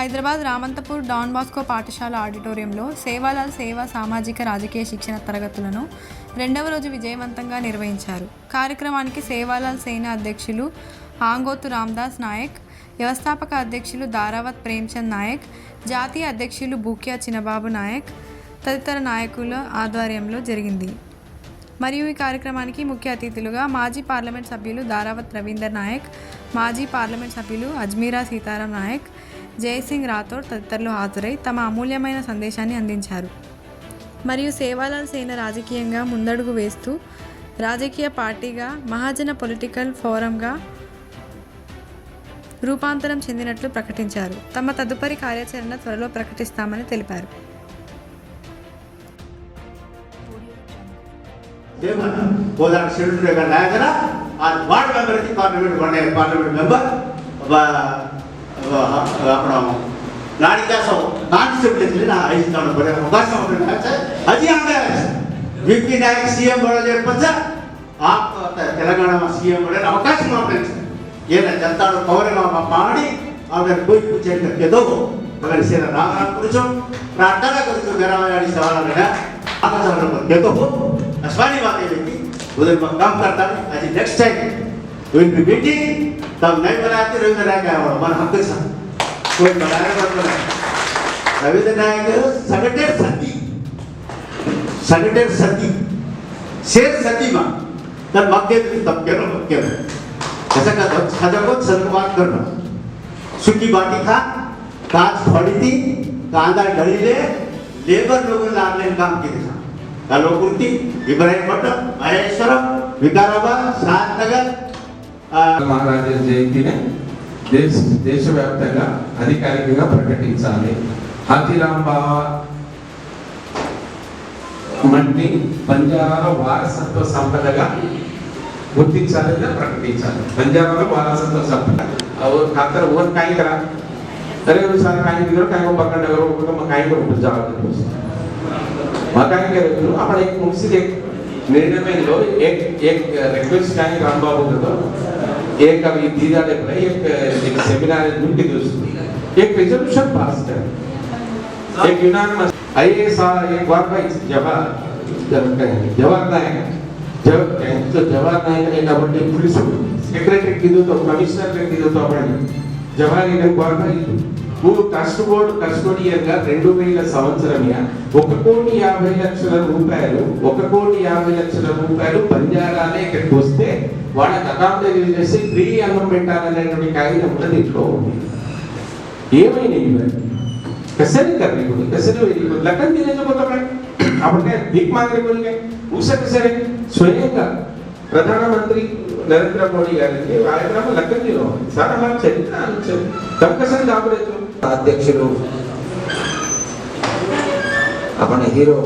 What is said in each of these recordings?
Hyderabad Ramanthapur don Bosco పాఠశాల ఆడిటోరియంలో సేవాలాల్ సేవా సామాజిక రాజకీయ శిక్షణ తరగతులను రెండవ రోజు విజయవంతంగా నిర్వహించారు. కార్యక్రమానికి సేవాలాల్ సేన అధ్యక్షులు ఆంగోతు రామ్దాస్ నాయక్ వ్యవస్థాపక అధ్యక్షులు దారావత్ ప్రేమ్చంద్ నాయక్ జాతీయ అధ్యక్షులు బూక్యా చినబాబు నాయక్ తదితర నాయకుల ఆధ్వర్యంలో జరిగింది. మరియు ఈ కార్యక్రమానికి ముఖ్య అతిథులుగా మాజీ పార్లమెంట్ సభ్యులు దారావత్ రవీందర్ నాయక్ మాజీ పార్లమెంట్ సభ్యులు అజ్మీరా సీతారాం నాయక్ జయసింగ్ రాథోడ్ తదితరులు హాజరై తమ అమూల్యమైన సందేశాన్ని అందించారు మరియు సేవాలాల్ సేన రాజకీయంగా ముందడుగు వేస్తూ రాజకీయ పార్టీగా మహాజన పొలిటికల్ ఫోరంగా రూపాంతరం చెందినట్లు ప్రకటించారు తమ తదుపరి కార్యాచరణ త్వరలో ప్రకటిస్తామని తెలిపారు ఏమన్నా పోదాడు షెడ్యూల్ రేగా నాయకన ఆ వార్డ్ మెంబర్కి పార్లమెంట్ ಬಂಡೆ ಪಾರ್ಲಿಮೆಂಟ್ ಮೆಂಬರ್ அப்புறம் நாளைக்காசம் கான்ஸ்டபிலிட்டியில் நான் ஐஸ்தான போகிறேன் உபாசம் பண்ணுறாங்க அதிகாங்க விபி நாயக் சிஎಂ ಬರೋದಿರ್ಪಚ್ಚ ಆಪ್ತ ತೆಲಂಗಾಣ ಸಿಎಂ ಬರೋದು ಅವಕಾಶ ಮಾಡ್ಬೇಕು ಏನ ಜನತಾಳು ಪೌರ್ಣಿಮಾ ಮಾಡಿ ಅವರ ಕೂಯ್ ಪೂಜೆ ಕರೆದು ಅವರ ಸೇರ ರಾಮನ ಕುರಿತು ಪ್ರಾರ್ಥನ ಕುರಿತು ನೆರವೇರಿಸಿ ಅವರನ್ನ ಆಕಾಶವನ್ನು ಗೆದ್ದು ಅಸ್ವಾನಿ ಮಾತೆ ವ್ಯಕ್ತಿ ಉದಯ ಕಾಮ್ ಕರ್ತಾರೆ ಅಜಿ next time will be meeting तब नहीं बनाते रविंद्र नायक आवड़ मन हमके तो साथ कोई बनाने मत बनाए रविंद्र नायक सगटेर सती। सगटेर सती। शेर सती माँ। तब मक्के तो तब के रो मक्के ऐसा का धक खाजा को सरकवाद करना सुखी बाटी खा काज फड़ी थी, कांदा ढली ले, लेबर लोगों ने ऑनलाइन काम किया था। कलोकुर्ती इब्राहिम भट्ट महेश्वरम विकाराबाद शांतनगर మహారాజా జయంతిని దేశ దేశవ్యాప్తంగా అధికారికంగా ప్రకటించాలి హాతీరాం బాబా మట్టి బంజారాల వారసత్వ సంపదగా గుర్తించాలి లేదా ప్రకటించాలి బంజారాల వారసత్వ సంపద और खातर वो काई करा अरे वो सारा काई दिलो काई को पकड़ नगर को मकाई को ऊपर जाओ मकाई के रखो आपण एक मुंशी एक निर्णय में लो एक एक रिक्वेस्ट काई राम बाबू को तो एक अभी दीदा ने भाई एक एक सेमिनार है उनके दोस्त एक रेजोल्यूशन पास कर एक यूनानिमस आइए सा एक बार भाई जवाहर जवाहर नायक जब तो जवाहर नायक ने కాబట్టి पुलिस सेक्रेटरी कीधो तो कमिश्नर ने कीधो तो आपण జవహర్ ने बार भाई वो ట్రస్ట్ బోర్డు కస్టోడియన్ గా రెండు వేల సంవత్సరమే ఒక కోటి యాభై లక్షల రూపాయలు ఒక కోటి యాభై లక్షల రూపాయలు బంజారాలే ఇక్కడికి వస్తే వాళ్ళకి అకౌంట్ రిలీజ్ చేసి ఫ్రీ అన్నం పెట్టాలనేటువంటి కాగితం కూడా దీంట్లో ఉంది ఏమైంది ఇవన్నీ कैसे नहीं करने को कैसे नहीं वेरी को लगन देने को तो अपने अपने भीख मांगने को नहीं उसे कैसे नहीं स्वयं का ప్రధానమంత్రి నరేంద్ర మోడీ గారికి ఆయన లక్కన్ జీరో సార్ అలా చరిత్ర తప్పకసరి దాపలేదు అధ్యక్షులు మన హీరో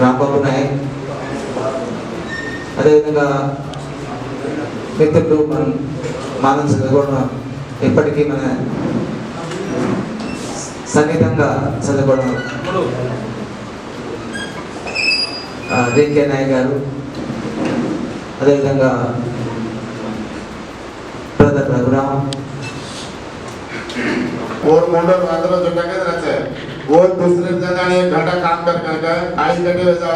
రాంబాబు నాయక్ అదేవిధంగా మిత్రులు మన మానస కూడా ఇప్పటికీ మన సన్నిహితంగా చదువుకోవడం డికే నాయక్ గారు అదేవిధంగా బ్రదర్ రఘురామ్ और मोटर अंदर जो टके रहते वो दूसरे जगह एक घंटा काम कर करके आई जगह वैसा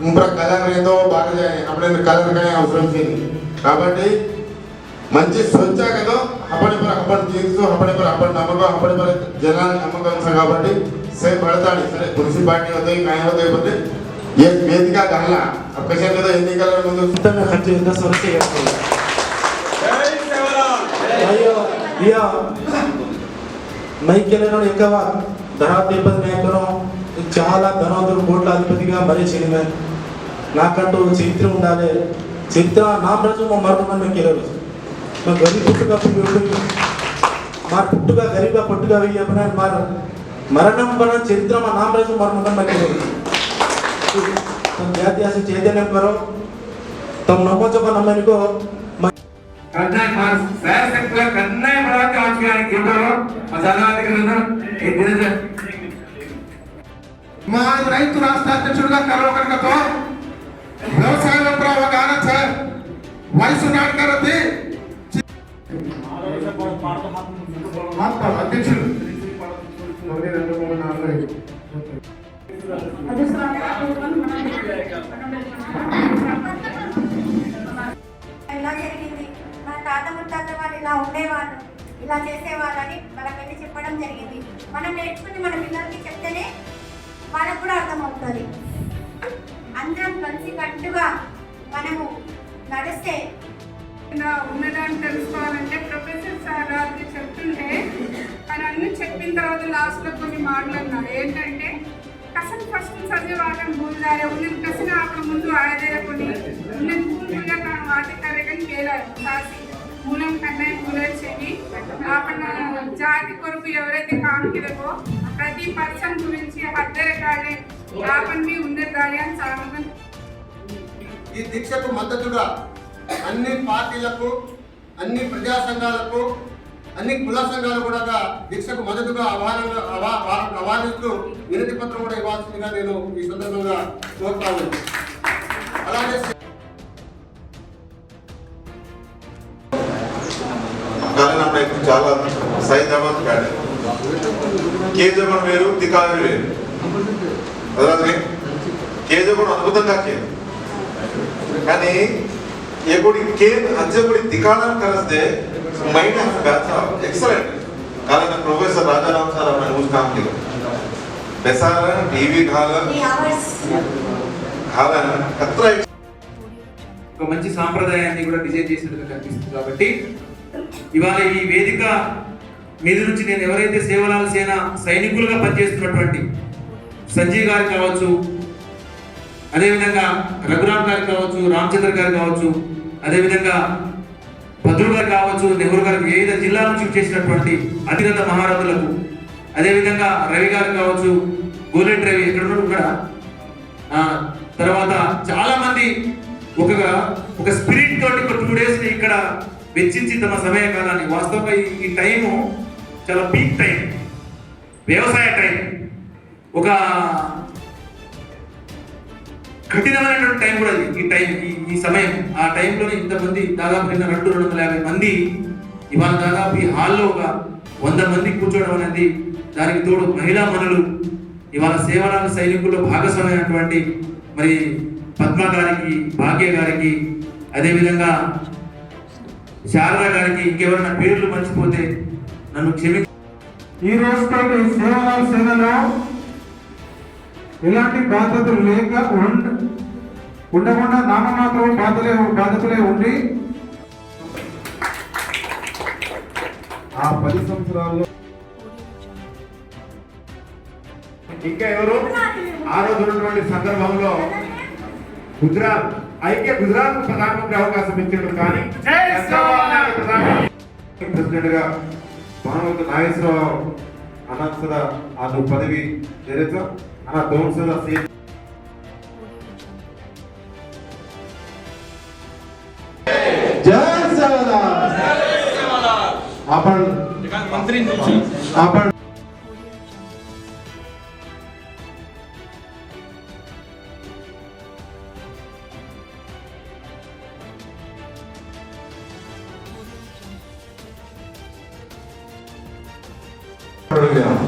ఇంకా కలర్ ఏదో బాగా అప్పుడే కలర్ కానీ అవసరం కాబట్టి మంచి స్వచ్ఛ కదా అప్పటి జీవిస్తూ అప్పటిపర అప్పటి నమ్మకం అప్పటి అప్పటిపర జనాన్ని నమ్మకం కాబట్టి సరే పడతాడు సరే మున్సిపాలిటీ అవుతాయి కానీ అవుతాయిపోతే ఏ వేదిక గల్ల అవకాశం కదా ఎన్నికల ముందు ఖర్చు ఎంత సమస్య అయ్యో ఎక్కువ? ధనాధిపతి నాయకులు చాలా ధనవంతుడు కోట్ల అధిపతిగా మరీ చేయలేదు నాకంటూ చరిత్ర ఉండాలి చరిత్ర నా ప్రజలు మరణం మీకు మా గరీబ్ పుట్టుక పుట్టుక మా పుట్టుక గరీబ పుట్టుక వెయ్యమని మార మరణం మన చరిత్ర మా నామ ప్రజలు మరణం మీకు జాతి అసలు చైతన్యం కరో తమ నమ్మచక నమ్మనికో करना है मार सैर सेक्टर करना है बड़ा काम किया है किधर हो मसाला करना एक दिन से మా రైతు రాష్ట్ర అధ్యక్షుడిగా కలవకనుకతో అధ్యక్షులు రెండు మూడు నాలుగు ఐదు ఇలా జరిగింది మా తాత ముత్తాత వాళ్ళు ఇలా ఉండేవాళ్ళు ఇలా చేసేవాళ్ళని వాళ్ళకి వెళ్ళి చెప్పడం జరిగింది. మనం నేర్చుకుని మన పిల్లలకి చెప్తేనే వాళ్ళకు కూడా అర్థమవుతుంది. అందరం కలిసి కట్టుగా మనము నడిస్తే. ఇలా ఉన్నదాన్ని తెలుసుకోవాలంటే ప్రొఫెసర్ సార్ అది చెప్తుంటే ఆయన అన్ని చెప్పిన తర్వాత లాస్ట్లో కొన్ని మాటలు అన్నారు. ఏంటంటే కసన్ ఫస్ట్ చదివి వాళ్ళని భూమిదారే ఉన్నది కసిన అక్కడ ముందు ఆయదేర కొని ఉన్నది భూమిగా తాను వాటి కరెగని వేలారు కాసి మూలం కన్నా మూలేసేవి ఆపణ జాతి కొరకు ఎవరైతే కానుకిరకో ప్రతి పర్సన్ గురించి హద్దెర కాలే మీ ఉన్నది కాలే అని చాలా ఈ దీక్షకు మద్దతుగా అన్ని పార్టీలకు అన్ని ప్రజా సంఘాలకు అన్ని కుల సంఘాలు కూడా దీక్షకు మద్దతుగా ఆహ్వానంగా ఆహ్వానిస్తూ వినతి పత్రం కూడా ఇవ్వాల్సిందిగా నేను ఈ సందర్భంగా కోరుతా ఉన్నాను. అలాగే చాలా సైదాబాద్ వేరు తికావి వేరు. అదే అద్భుతంగా చేయదు కానీ ఎగుడి కేన్ అధ్యకుడి ದಿಕಾಣ కలిస్తే ಮೈಂಡ್ ಹ್ಯಾಸ್ ಬ್ಯಾಚ್ ಎಕ್ಸಲೆಂಟ್ ಕಾರಣ ಪ್ರೊಫೆಸರ್ ರಾಜಾರಾಮ್ ಸರ್ ಅವರ ನ್ಯೂಸ್ ಕಾಮ್ತಿದ್ರು ಬೆಸಾರ ಟಿವಿ ಘಾಲ ಘಾಲ ಹತ್ರ ఒక మంచి సాంప్రదాయాన్ని కూడా డిజైన్ చేసినట్టుగా కనిపిస్తుంది కాబట్టి ఇవాళ ఈ వేదిక మీద నుంచి నేను ఎవరైతే సేవలాల సేన సైనికులుగా పనిచేస్తున్నటువంటి సంజయ్ గారు కావచ్చు అదేవిధంగా రఘురామ్ గారు కావచ్చు రామచంద్ర గారు కావచ్చు అదేవిధంగా భద్రుడు గారు కావచ్చు నెహ్రూ గారు వివిధ జిల్లా నుంచి చేసినటువంటి అతిరథ మహారథులకు అదేవిధంగా రవి గారు కావచ్చు గోలెట్ రవి ఎక్కడ కూడా. ఇక్కడ తర్వాత చాలా మంది ఒక ఒక స్పిరిట్ తోటి ఒక టూ డేస్ ఇక్కడ వెచ్చించి తమ సమయ కాలాన్ని. వాస్తవంగా ఈ- ఈ టైము చాలా పీక్ టైం వ్యవసాయ టైం ఒక కఠినమైనటువంటి టైం కూడా ఈ టైం ఈ ఈ సమయం ఆ టైంలోనే ఇంతమంది దాదాపు నిన్న రెండు రెండు వందల యాభై మంది ఇవాళ దాదాపు ఈ హాల్లో ఒక వంద మంది కూర్చోవడం అనేది దానికి తోడు మహిళా మనులు ఇవాళ సేవలాల సైనికుల్లో భాగస్వామైనటువంటి మరి పద్మ గారికి భాగ్య గారికి అదేవిధంగా శారద గారికి ఇంకెవరైనా పేర్లు మర్చిపోతే నన్ను క్షమి ఈ రోజుతో సేవల సేనలో ఇలాంటి బాధ్యతలు లేక ఉండకుండా నామమాత్రం బాధలే బాధ్యతలే ఉండి ఆ పది సంవత్సరాల్లో ఇంకా ఎవరు? ఆ రోజు ఉన్నటువంటి సందర్భంలో గుజరాత్ అయితే గుజరాత్ ప్రధానమంత్రి అవకాశం ఇచ్చాడు కానీ ప్రెసిడెంట్గా మానవత నాగేశ్వరరావు అనంతర ఆ పదవి చేరచ్చు ఆ కౌన్సిల్ సీట్ జై సేవలా आपण मंत्री आपण Yeah.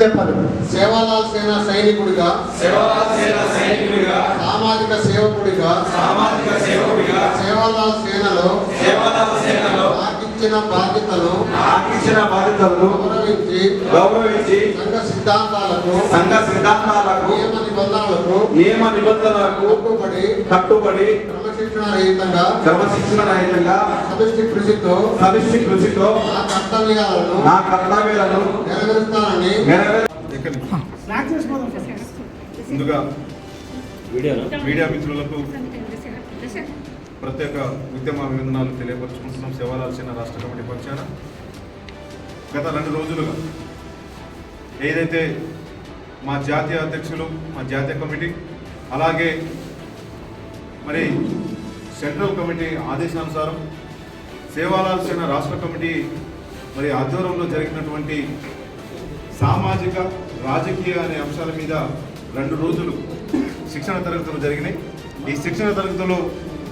చెప్పాలి సేవాలాల్ సేన సైనికుడిగా సామాజిక సేవకుడిగా సేవాలాల్ సేనలో నాకిచ్చిన బాధ్యతలు ఇచ్చిన బాధ్యతలను గౌరవించి గౌరవించి సంఘ సిద్ధాంతాలకు సంఘ సిద్ధాంతాలకు నియమ నిబంధనలకు నియమ నిబంధనలకు కట్టుబడి కట్టుబడి క్రమశిక్షణ రహితంగా క్రమశిక్షణ రహితంగా సమిష్టి కృషితో సమిష్టి కృషితో నా కర్తవ్యాలను నా కర్తవ్యాలను నెరవేరుస్తానని నెరవేర్ ముందుగా మీడియా మిత్రులకు ప్రత్యేక ఉద్యమ అభినందనాలు తెలియపరుచుకుంటున్నాం సేవలాల్సిన రాష్ట్ర కమిటీ పక్షాన గత రెండు రోజులుగా ఏదైతే మా జాతీయ అధ్యక్షులు మా జాతీయ కమిటీ అలాగే మరి సెంట్రల్ కమిటీ ఆదేశానుసారం సేవాలాల్సిన రాష్ట్ర కమిటీ మరి ఆధ్వర్యంలో జరిగినటువంటి సామాజిక రాజకీయ అనే అంశాల మీద రెండు రోజులు శిక్షణ తరగతులు జరిగినాయి. ఈ శిక్షణ తరగతిలో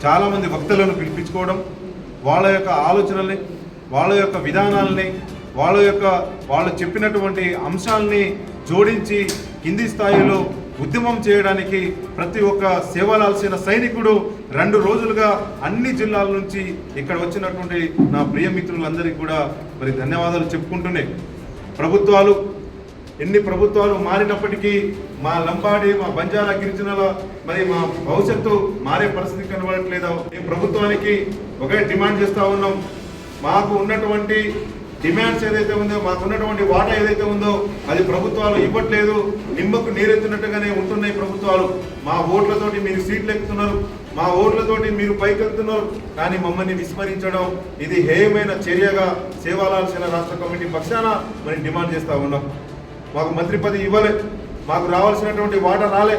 చాలామంది వక్తలను పిలిపించుకోవడం వాళ్ళ యొక్క ఆలోచనల్ని వాళ్ళ యొక్క విధానాలని వాళ్ళ యొక్క వాళ్ళు చెప్పినటువంటి అంశాలని జోడించి కింది స్థాయిలో ఉద్యమం చేయడానికి ప్రతి ఒక్క సేవలాల్సిన సైనికుడు రెండు రోజులుగా అన్ని జిల్లాల నుంచి ఇక్కడ వచ్చినటువంటి నా ప్రియ మిత్రులందరికీ కూడా మరి ధన్యవాదాలు చెప్పుకుంటున్నాయి ప్రభుత్వాలు ఎన్ని ప్రభుత్వాలు మారినప్పటికీ మా లంబాడి మా బంజారా గిరిజనుల మరి మా భవిష్యత్తు మారే పరిస్థితి కనబడట్లేదు. ఈ ప్రభుత్వానికి ఒకే డిమాండ్ చేస్తూ ఉన్నాం. మాకు ఉన్నటువంటి డిమాండ్స్ ఏదైతే ఉందో మాకు ఉన్నటువంటి వాటా ఏదైతే ఉందో అది ప్రభుత్వాలు ఇవ్వట్లేదు. నిమ్మకు నీరెత్తినట్టుగానే ఉంటున్నాయి ప్రభుత్వాలు. మా ఓట్లతోటి మీరు సీట్లు ఎక్కుతున్నారు. మా ఓట్లతోటి మీరు పైకెళ్తున్నారు. కానీ మమ్మల్ని విస్మరించడం ఇది హేయమైన చర్యగా సేవాలాల్సిన రాష్ట్ర కమిటీ పక్షాన మరి డిమాండ్ చేస్తూ ఉన్నాం. మాకు మంత్రి పదవి ఇవ్వలే. మాకు రావాల్సినటువంటి వాటా రాలే.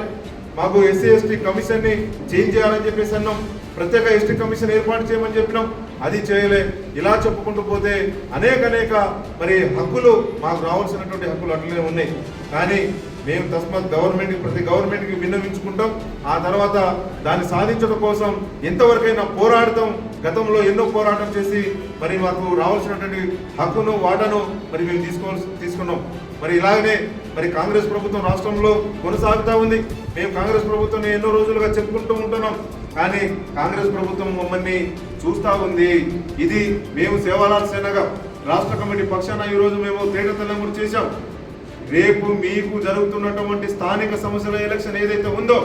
మాకు ఎస్సీ ఎస్టీ కమిషన్ని చేంజ్ చేయాలని చెప్పేసి అన్నాం. ప్రత్యేక ఎస్టీ కమిషన్ ఏర్పాటు చేయమని చెప్పినాం. అది చేయలే. ఇలా చెప్పుకుంటూ పోతే అనేక అనేక మరి హక్కులు మాకు రావాల్సినటువంటి హక్కులు అట్లనే ఉన్నాయి. కానీ మేము తస్మాత్ గవర్నమెంట్కి ప్రతి గవర్నమెంట్కి విన్నవించుకుంటాం. ఆ తర్వాత దాన్ని సాధించడం కోసం ఎంతవరకైనా పోరాడతాం. గతంలో ఎన్నో పోరాటం చేసి మరి మాకు రావాల్సినటువంటి హక్కును వాటాను మరి మేము తీసుకోవాల్సి తీసుకున్నాం. మరి ఇలాగనే మరి కాంగ్రెస్ ప్రభుత్వం రాష్ట్రంలో కొనసాగుతూ ఉంది. మేము కాంగ్రెస్ ప్రభుత్వం ఎన్నో రోజులుగా చెప్పుకుంటూ ఉంటున్నాం. కానీ కాంగ్రెస్ ప్రభుత్వం మమ్మల్ని చూస్తూ ఉంది. ఇది మేము సేవాలాల్ సేనగా రాష్ట్ర కమిటీ పక్షాన ఈరోజు మేము తేట తెల్లముడు చేశాం. రేపు మీకు జరుగుతున్నటువంటి స్థానిక సమస్యల ఎలక్షన్ ఏదైతే ఉందో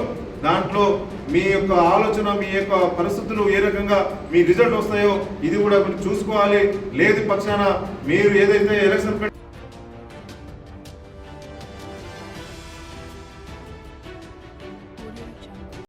దాంట్లో మీ యొక్క ఆలోచన మీ యొక్క పరిస్థితులు ఏ రకంగా మీ రిజల్ట్ వస్తాయో ఇది కూడా మీరు చూసుకోవాలి. లేదు పక్షాన మీరు ఏదైతే ఎలక్షన్ పెట్టి